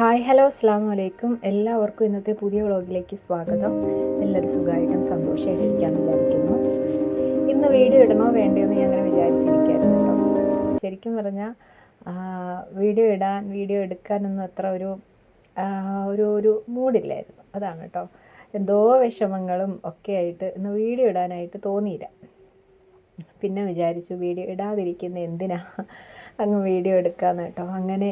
Hi hello അസ്സാം വലൈക്കും എല്ലാവർക്കും ഇന്നത്തെ പുതിയ വ്ളോഗിലേക്ക് സ്വാഗതം. എല്ലാവരും സുഖമായിട്ടും സന്തോഷമായിട്ടിരിക്കാൻ വിചാരിക്കുന്നു. ഇന്ന് വീഡിയോ ഇടണോ വേണ്ടയോ എന്ന് ഞാൻ അങ്ങനെ വിചാരിച്ചിരിക്കുകയായിരുന്നു കേട്ടോ. ശരിക്കും പറഞ്ഞാൽ വീഡിയോ ഇടാൻ വീഡിയോ എടുക്കാനൊന്നും അത്ര ഒരു ഒരു ഒരു മൂഡില്ലായിരുന്നു. അതാണ് കേട്ടോ. എന്തോ വിഷമങ്ങളും ഒക്കെ ആയിട്ട് ഇന്ന് വീഡിയോ ഇടാനായിട്ട് തോന്നിയില്ല. പിന്നെ വിചാരിച്ചു വീഡിയോ ഇടാതിരിക്കുന്ന എന്തിനാ അങ്ങ് വീഡിയോ എടുക്കാമെന്ന് കേട്ടോ. അങ്ങനെ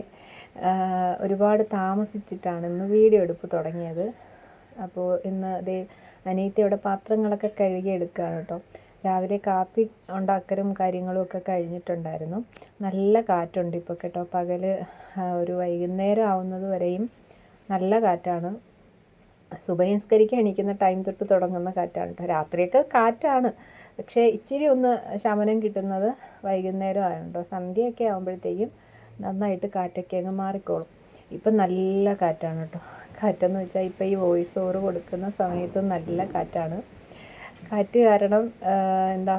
ഒരുപാട് താമസിച്ചിട്ടാണ് ഇന്ന് വീഡിയോ എടുപ്പ് തുടങ്ങിയത്. അപ്പോൾ ഇന്ന് ദേ അനിയത്തിയുടെ പാത്രങ്ങളൊക്കെ കഴുകി എടുക്കുകയാണ് കേട്ടോ. രാവിലെ കാപ്പി ഉണ്ടാക്കലും കാര്യങ്ങളും ഒക്കെ കഴിഞ്ഞിട്ടുണ്ടായിരുന്നു. നല്ല കാറ്റുണ്ട് ഇപ്പോൾ കേട്ടോ. പകൽ ഒരു വൈകുന്നേരം ആവുന്നത് വരെയും നല്ല കാറ്റാണ്. സുബഹിസ്കരിക്കാൻ എണീക്കുന്ന ടൈം തൊട്ട് തുടങ്ങുന്ന കാറ്റാണ് കേട്ടോ. രാത്രിയൊക്കെ കാറ്റാണ്. പക്ഷേ ഇച്ചിരി ഒന്ന് ശമനം കിട്ടുന്നത് വൈകുന്നേരം ആയതുകൊണ്ടോ സന്ധ്യയൊക്കെ ആകുമ്പോഴത്തേക്കും നന്നായിട്ട് കാറ്റൊക്കെ അങ്ങ് മാറിക്കോളും. ഇപ്പം നല്ല കാറ്റാണ് കേട്ടോ. കാറ്റെന്ന് വെച്ചാൽ ഇപ്പം ഈ വോയിസ് ഓവർ കൊടുക്കുന്ന സമയത്ത് നല്ല കാറ്റാണ്. കാറ്റ് കാരണം എന്താ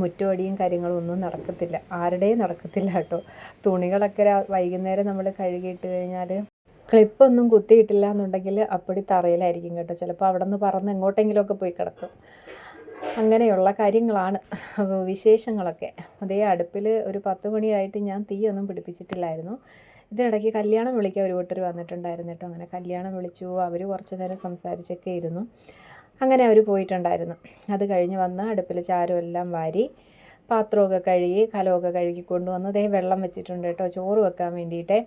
മുറ്റുപടിയും കാര്യങ്ങളും ഒന്നും നടക്കത്തില്ല. ആരുടെയും നടക്കത്തില്ല കേട്ടോ. തുണികളൊക്കെ വൈകുന്നേരം നമ്മൾ കഴുകിയിട്ട് കഴിഞ്ഞാൽ ക്ലിപ്പൊന്നും കുത്തിയിട്ടില്ല എന്നുണ്ടെങ്കിൽ അപ്പടി തറയിലായിരിക്കും കേട്ടോ. ചിലപ്പോൾ അവിടെ നിന്ന് പറന്ന് എങ്ങോട്ടെങ്കിലുമൊക്കെ പോയി കിടക്കും. അങ്ങനെയുള്ള കാര്യങ്ങളാണ്. വിശേഷങ്ങളൊക്കെ. അതേ അടുപ്പിൽ ഒരു പത്ത് മണിയായിട്ട് ഞാൻ തീയൊന്നും പിടിപ്പിച്ചിട്ടില്ലായിരുന്നു. ഇതിനിടയ്ക്ക് കല്യാണം വിളിക്കാൻ ഒരു കൂട്ടർ വന്നിട്ടുണ്ടായിരുന്നു കേട്ടോ. അങ്ങനെ കല്യാണം വിളിച്ചു. അവർ കുറച്ച് നേരം സംസാരിച്ചൊക്കെ ഇരുന്നു. അങ്ങനെ അവർ പോയിട്ടുണ്ടായിരുന്നു. അത് കഴിഞ്ഞ് വന്ന് അടുപ്പിൽ ചാരം എല്ലാം വാരി പാത്രമൊക്കെ കഴുകി കലമൊക്കെ കഴുകി കൊണ്ടുവന്ന് ദേ വെള്ളം വെച്ചിട്ടുണ്ട് കേട്ടോ. ചോറ് വെക്കാൻ വേണ്ടിയിട്ടേ.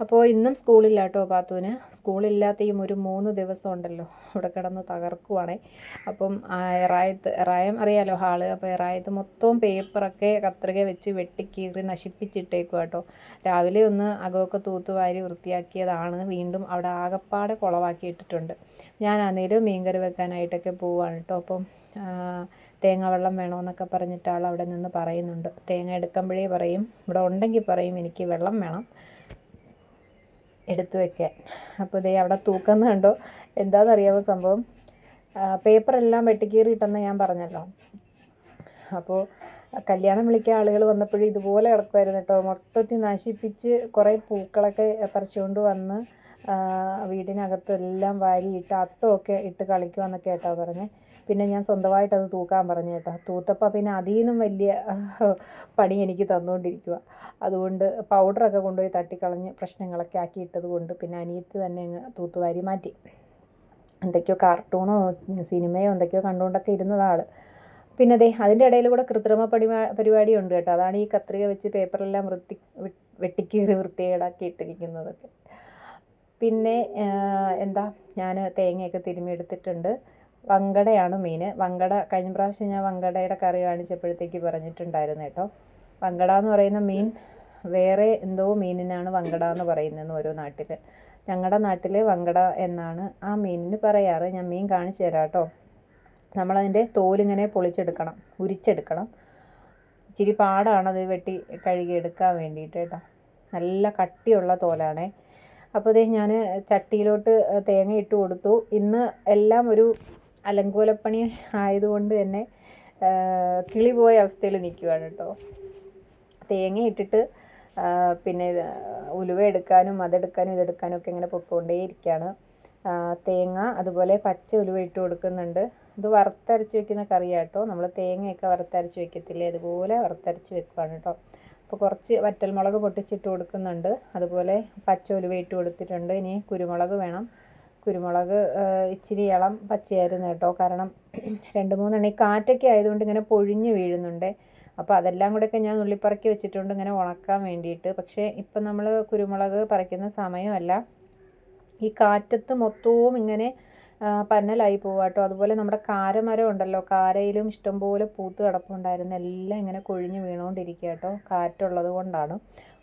അപ്പോൾ ഇന്നും സ്കൂളില്ല കേട്ടോ പാത്തുവിന്. സ്കൂളില്ലാത്തെയും ഒരു മൂന്ന് ദിവസം ഉണ്ടല്ലോ. അവിടെ കിടന്ന് തകർക്കുവാണേ. അപ്പം എറായത്ത് എറായം അറിയാലോ ഹാൾ? അപ്പോൾ എറായത്ത് മൊത്തവും പേപ്പറൊക്കെ കത്രിക വെച്ച് വെട്ടിക്കീറി നശിപ്പിച്ചിട്ടേക്കും കേട്ടോ രാവിലെ ഒന്ന് അകമൊക്കെ തൂത്തുവാരി വൃത്തിയാക്കിയതാണ്. വീണ്ടും അവിടെ ആകപ്പാടെ കുളവാക്കി ഇട്ടിട്ടുണ്ട് ഞാൻ അന്നേരം മീൻകറി വെക്കാനായിട്ടൊക്കെ പോവാണ് കേട്ടോ. അപ്പം തേങ്ങ വെള്ളം വേണമെന്നൊക്കെ പറഞ്ഞിട്ട് ആൾ അവിടെ നിന്ന് പറയുന്നുണ്ട്. തേങ്ങ എടുക്കുമ്പോഴേ പറയും ഇവിടെ ഉണ്ടെങ്കിൽ പറയും എനിക്ക് വെള്ളം വേണം. എടുത്തു വെക്കാൻ. അപ്പോൾ ദേ അവിടെ തൂക്കുന്ന കണ്ടോ? എന്താണെന്നറിയാമോ സംഭവം? പേപ്പറെല്ലാം വെട്ടിക്കീറിയിട്ടെന്ന് ഞാൻ പറഞ്ഞല്ലോ. അപ്പോൾ കല്യാണം വിളിക്കാൻ ആളുകൾ വന്നപ്പോഴും ഇതുപോലെ കിടക്കുമായിരുന്നു കേട്ടോ. മൊത്തത്തിൽ നശിപ്പിച്ച് കുറേ പൂക്കളൊക്കെ പറിച്ചുകൊണ്ട് വന്ന് വീടിനകത്തെല്ലാം വാരിയിട്ട് അത്തമൊക്കെ ഇട്ട് കളിക്കുമെന്നൊക്കെ കേട്ടോ പറഞ്ഞേ. പിന്നെ ഞാൻ സ്വന്തമായിട്ട് അത് തൂക്കാൻ പറഞ്ഞു കേട്ടോ. തൂത്തപ്പോൾ പിന്നെ അതിൽ നിന്നും വലിയ പണി എനിക്ക് തന്നുകൊണ്ടിരിക്കുക അതുകൊണ്ട് പൗഡറൊക്കെ കൊണ്ടുപോയി തട്ടിക്കളഞ്ഞ് പ്രശ്നങ്ങളൊക്കെ ആക്കിയിട്ടത് കൊണ്ട് പിന്നെ അനിയത്ത് തന്നെ അങ്ങ് തൂത്തുവാരി മാറ്റി. എന്തൊക്കെയോ കാർട്ടൂണോ സിനിമയോ എന്തൊക്കെയോ കണ്ടുകൊണ്ടൊക്കെ ഇരുന്നതാണ് പിന്നെ അതെ അതിന്റെ ഇടയിൽ കൂടെ കൃത്രിമ പരിപാ പരിപാടിയുണ്ട് കേട്ടോ. അതാണ് ഈ കത്രിക വെച്ച് പേപ്പറെല്ലാം വൃത്തി വെട്ടിക്കീറി വൃത്തികേടാക്കി ഇട്ടിരിക്കുന്നതൊക്കെ പിന്നെ എന്താ ഞാൻ തേങ്ങയൊക്കെ തിരുമ്മി എടുത്തിട്ടുണ്ട് വങ്കടയാണ് മെയിൻ വങ്കട കഴിഞ്ഞ പ്രാവശ്യം ഞാൻ വങ്കടയുടെ കറി കാണിച്ചപ്പോഴത്തേക്ക് പറഞ്ഞിട്ടുണ്ടായിരുന്നു കേട്ടോ. വങ്കട എന്ന് പറയുന്ന മീൻ വേറെ എന്തോ മീനിനാണ് വങ്കട എന്ന് പറയുന്നത് ഓരോ നാട്ടിൽ ഞങ്ങളുടെ നാട്ടിൽ വങ്കട എന്നാണ് ആ മീനിന് പറയാറ്. ഞാൻ മീൻ കാണിച്ചു തരാം കേട്ടോ. നമ്മളതിന്റെ തോലിങ്ങനെ പൊളിച്ചെടുക്കണം ഉരിച്ചെടുക്കണം. ഇച്ചിരി പാടാണ് അത് വെട്ടി കഴുകി എടുക്കാൻ വേണ്ടിയിട്ട് കേട്ടോ. നല്ല കട്ടിയുള്ള തോലാണേ. അപ്പോൾ ഇതേ ഞാൻ ചട്ടിയിലോട്ട് തേങ്ങ ഇട്ട് കൊടുത്തു. ഇന്ന് എല്ലാം ഒരു അലങ്കോലപ്പണി ആയതുകൊണ്ട് തന്നെ കിളി പോയ അവസ്ഥയിൽ നിൽക്കുകയാണ് കേട്ടോ. തേങ്ങ ഇട്ടിട്ട് പിന്നെ ഉലുവ എടുക്കാനും അതെടുക്കാനും ഇതെടുക്കാനും ഒക്കെ ഇങ്ങനെ പൊയ്ക്കൊണ്ടേയിരിക്കുകയാണ് ഇരിക്കുകയാണ് തേങ്ങ അതുപോലെ പച്ച ഉലുവ ഇട്ട് കൊടുക്കുന്നുണ്ട്. ഇത് വറുത്തരച്ച് വെക്കുന്ന കറിയാണ് കേട്ടോ. നമ്മൾ തേങ്ങയൊക്കെ വറുത്തരച്ച് വെക്കത്തില്ലേ? അതുപോലെ വറുത്തരച്ച് വെക്കുവാണ് കേട്ടോ. അപ്പോൾ കുറച്ച് വറ്റൽമുളക് പൊട്ടിച്ചിട്ട് കൊടുക്കുന്നുണ്ട്. അതുപോലെ പച്ച ഉലുവ ഇട്ട് കൊടുത്തിട്ടുണ്ട്. ഇനി കുരുമുളക് വേണം. കുരുമുളക് ഇച്ചിരി ഇളം പച്ചയായിരുന്നു കേട്ടോ. കാരണം രണ്ട് മൂന്നെണ്ണം ഈ കാറ്റൊക്കെ ആയതുകൊണ്ട് ഇങ്ങനെ പൊഴിഞ്ഞ് വീഴുന്നുണ്ട്. അപ്പോൾ അതെല്ലാം കൂടെയൊക്കെ ഞാൻ ഉള്ളിപ്പറക്കി വെച്ചിട്ടുണ്ട് ഇങ്ങനെ ഉണക്കാൻ വേണ്ടിയിട്ട്. പക്ഷേ ഇപ്പം നമ്മൾ കുരുമുളക് പറിക്കുന്ന സമയമല്ല. ഈ കാറ്റത്ത് മൊത്തവും ഇങ്ങനെ പന്നലായി പോവുക കേട്ടോ അതുപോലെ നമ്മുടെ കാരമരം ഉണ്ടല്ലോ. കാരയിലും ഇഷ്ടംപോലെ പൂത്ത് കിടപ്പുണ്ടായിരുന്നു. എല്ലാം ഇങ്ങനെ കൊഴിഞ്ഞ് വീണുകൊണ്ടിരിക്കുക കേട്ടോ കാറ്റുള്ളത് കൊണ്ടാണ്.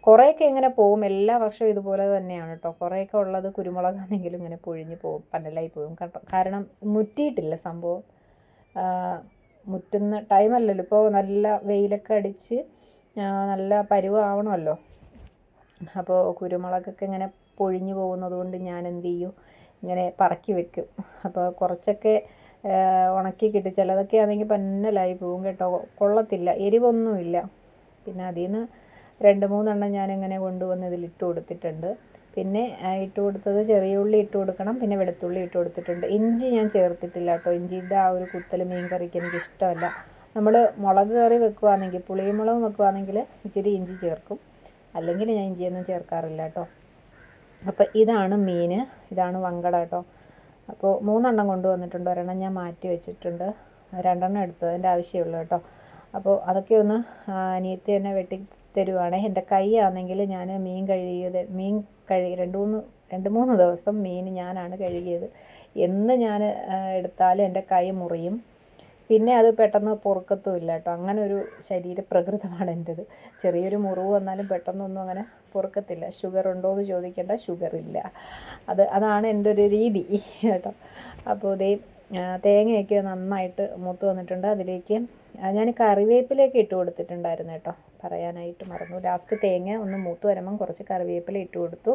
കുറേയൊക്കെ ഇങ്ങനെ പോവും. എല്ലാ വർഷവും ഇതുപോലെ തന്നെയാണ് കേട്ടോ കുറേയൊക്കെ ഉള്ളത് കുരുമുളകാണെങ്കിലും ഇങ്ങനെ പൊഴിഞ്ഞ് പോവും. പന്നലായി പോവും. കാരണം മുറ്റിയിട്ടില്ല സംഭവം. മുറ്റുന്ന ടൈമല്ലല്ലോ ഇപ്പോൾ നല്ല വെയിലൊക്കെ അടിച്ച് നല്ല പരുവാവണമല്ലോ. അപ്പോൾ കുരുമുളകൊക്കെ ഇങ്ങനെ പൊഴിഞ്ഞു പോകുന്നത് കൊണ്ട് ഞാൻ എന്ത് ചെയ്യും ഇങ്ങനെ പറക്കി വെക്കും. അപ്പോൾ കുറച്ചൊക്കെ ഉണക്കി കിട്ടി. ചിലതൊക്കെ ആണെങ്കിൽ പന്നലായി പോവും കേട്ടോ. കൊള്ളത്തില്ല. എരിവൊന്നുമില്ല. പിന്നെ അതിൽ നിന്ന് രണ്ട് മൂന്നെണ്ണം ഞാനിങ്ങനെ കൊണ്ടുവന്ന് ഇതിൽ ഇട്ട് കൊടുത്തിട്ടുണ്ട്. പിന്നെ ഇട്ട് കൊടുത്തത് ചെറിയ ഉള്ളി ഇട്ട് കൊടുക്കണം. പിന്നെ വെളുത്തുള്ളി ഇട്ട് കൊടുത്തിട്ടുണ്ട്. ഇഞ്ചി ഞാൻ ചേർത്തിട്ടില്ല കേട്ടോ. ഇഞ്ചിയുടെ ആ ഒരു കുത്തൽ മീൻ കറിക്ക് എനിക്ക് ഇഷ്ടമല്ല. നമ്മൾ മുളക് കറി വെക്കുവാണെങ്കിൽ പുളിമുളകും വെക്കുവാണെങ്കിൽ ഇച്ചിരി ഇഞ്ചി ചേർക്കും. അല്ലെങ്കിൽ ഞാൻ ഇഞ്ചിയൊന്നും ചേർക്കാറില്ല കേട്ടോ. അപ്പോൾ ഇതാണ് മീൻ ഇതാണ് വങ്കട കേട്ടോ അപ്പോൾ മൂന്നെണ്ണം കൊണ്ടുവന്നിട്ടുണ്ട് ഒരെണ്ണം ഞാൻ മാറ്റി വെച്ചിട്ടുണ്ട്. രണ്ടെണ്ണം എടുത്തതിന്റെ ആവശ്യമുള്ളൂ കേട്ടോ അപ്പോൾ അതൊക്കെ ഒന്ന് അനിയത്തി തന്നെ വെട്ടി തരുവാണേ. എന്റെ കൈ ആണെങ്കിൽ ഞാൻ മീൻ കഴുകിയത് മീൻ കഴുകി രണ്ട് മൂന്ന് രണ്ട് മൂന്ന് ദിവസം മീൻ ഞാനാണ് കഴുകിയത്. എന്ന് ഞാൻ എടുത്താലും എന്റെ കൈ മുറിയും. പിന്നെ അത് പെട്ടെന്ന് പൊറുക്കത്തുമില്ല കേട്ടോ. അങ്ങനെ ഒരു ശരീരപ്രകൃതമാണ് എന്റെത് ചെറിയൊരു മുറിവ് വന്നാലും പെട്ടെന്നൊന്നും അങ്ങനെ പൊറുക്കത്തില്ല. ഷുഗർ ഉണ്ടോ എന്ന് ചോദിക്കേണ്ട ഷുഗർ ഇല്ല. അത് അതാണ് എന്റെ ഒരു രീതി കേട്ടോ. അപ്പോൾ ഇതേ തേങ്ങയൊക്കെ നന്നായിട്ട് മൂത്ത് വന്നിട്ടുണ്ട്. അതിലേക്ക് ഞാൻ കറിവേപ്പിലേക്ക് ഇട്ട് കൊടുത്തിട്ടുണ്ടായിരുന്നു കേട്ടോ. പറയാനായിട്ട് മറന്നു. ലാസ്റ്റ് തേങ്ങ ഒന്ന് മൂത്ത് വരുമ്പം കുറച്ച് കറിവേപ്പില ഇട്ട് കൊടുത്തു.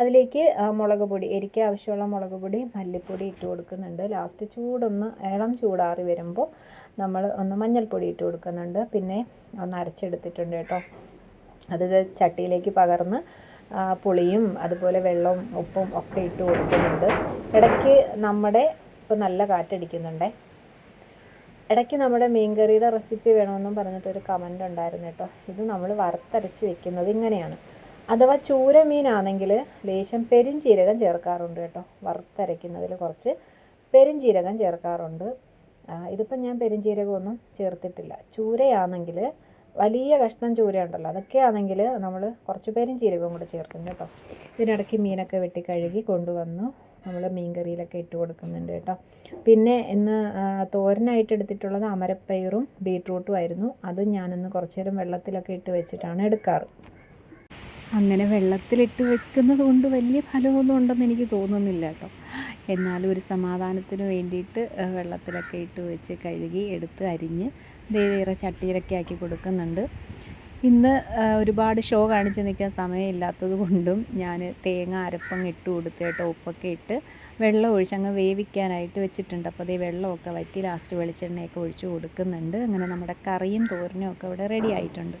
അതിലേക്ക് മുളക് പൊടി എരിക്ക് ആവശ്യമുള്ള മുളക് പൊടി മല്ലിപ്പൊടി ഇട്ട് കൊടുക്കുന്നുണ്ട്. ലാസ്റ്റ് ചൂടൊന്ന് ഇളം ചൂടാറി വരുമ്പോൾ നമ്മൾ ഒന്ന് മഞ്ഞൾപ്പൊടി ഇട്ട് കൊടുക്കുന്നുണ്ട്. പിന്നെ ഒന്ന് അരച്ചെടുത്തിട്ടുണ്ട് കേട്ടോ. അത് ചട്ടിയിലേക്ക് പകർന്ന് പുളിയും അതുപോലെ വെള്ളവും ഉപ്പും ഒക്കെ ഇട്ട് കൊടുക്കുന്നുണ്ട്. ഇടയ്ക്ക് നമ്മുടെ ഇപ്പോൾ നല്ല കാറ്റടിക്കുന്നുണ്ടേ. ഇടയ്ക്ക് നമ്മുടെ മീൻകറിയുടെ റെസിപ്പി വേണമെന്നും പറഞ്ഞിട്ടൊരു കമന്റ് ഉണ്ടായിരുന്നു കേട്ടോ. ഇത് നമ്മൾ വറുത്തരച്ച് വെക്കുന്നത് ഇങ്ങനെയാണ്. അഥവാ ചൂര മീനാണെങ്കിൽ ലേശം പെരിഞ്ചീരകം ചേർക്കാറുണ്ട് കേട്ടോ. വറുത്തരയ്ക്കുന്നതിൽ കുറച്ച് പെരിഞ്ചീരകം ചേർക്കാറുണ്ട്. ഇതിപ്പം ഞാൻ പെരിഞ്ചീരകമൊന്നും ചേർത്തിട്ടില്ല. ചൂരയാണെങ്കിൽ വലിയ കഷ്ണം ചൂര ഉണ്ടല്ലോ അതൊക്കെ ആണെങ്കിൽ നമ്മൾ കുറച്ച് പെരിഞ്ചീരകവും കൂടെ ചേർക്കും കേട്ടോ. ഇതിനിടയ്ക്ക് മീനൊക്കെ വെട്ടി കഴുകി കൊണ്ടുവന്നു. നമ്മൾ മീൻകറിയിലൊക്കെ ഇട്ട് കൊടുക്കുന്നുണ്ട് കേട്ടോ. പിന്നെ ഇന്ന് തോരനായിട്ട് എടുത്തിട്ടുള്ളത് അമരപ്പയറും ബീട്രൂട്ടും ആയിരുന്നു. അതും ഞാനിന്ന് കുറച്ച് നേരം വെള്ളത്തിലൊക്കെ ഇട്ട് വെച്ചിട്ടാണ് എടുക്കാറ്. അങ്ങനെ വെള്ളത്തിലിട്ട് വെക്കുന്നത് കൊണ്ട് വലിയ ഫലമൊന്നും ഉണ്ടെന്ന് എനിക്ക് തോന്നുന്നില്ല കേട്ടോ. എന്നാലും ഒരു സമാധാനത്തിന് വേണ്ടിയിട്ട് വെള്ളത്തിലൊക്കെ ഇട്ട് വെച്ച് കഴുകി എടുത്ത് അരിഞ്ഞ് വേറെ ചട്ടിയിലൊക്കെ ആക്കി കൊടുക്കുന്നുണ്ട്. ഇന്ന് ഒരുപാട് ഷോ കാണിച്ച് നിൽക്കാൻ സമയമില്ലാത്തത് കൊണ്ടും ഞാൻ തേങ്ങ അരപ്പങ്ങ് ഇട്ട് കൊടുത്തിട്ട് ഉപ്പൊക്കെ ഇട്ട് വെള്ളം ഒഴിച്ച് അങ്ങ് വേവിക്കാനായിട്ട് വെച്ചിട്ടുണ്ട്. അപ്പോൾ അതേ വെള്ളമൊക്കെ വറ്റി ലാസ്റ്റ് വെളിച്ചെണ്ണയൊക്കെ ഒഴിച്ച് കൊടുക്കുന്നുണ്ട്. അങ്ങനെ നമ്മുടെ കറിയും തോരനും ഒക്കെ ഇവിടെ റെഡി ആയിട്ടുണ്ട്.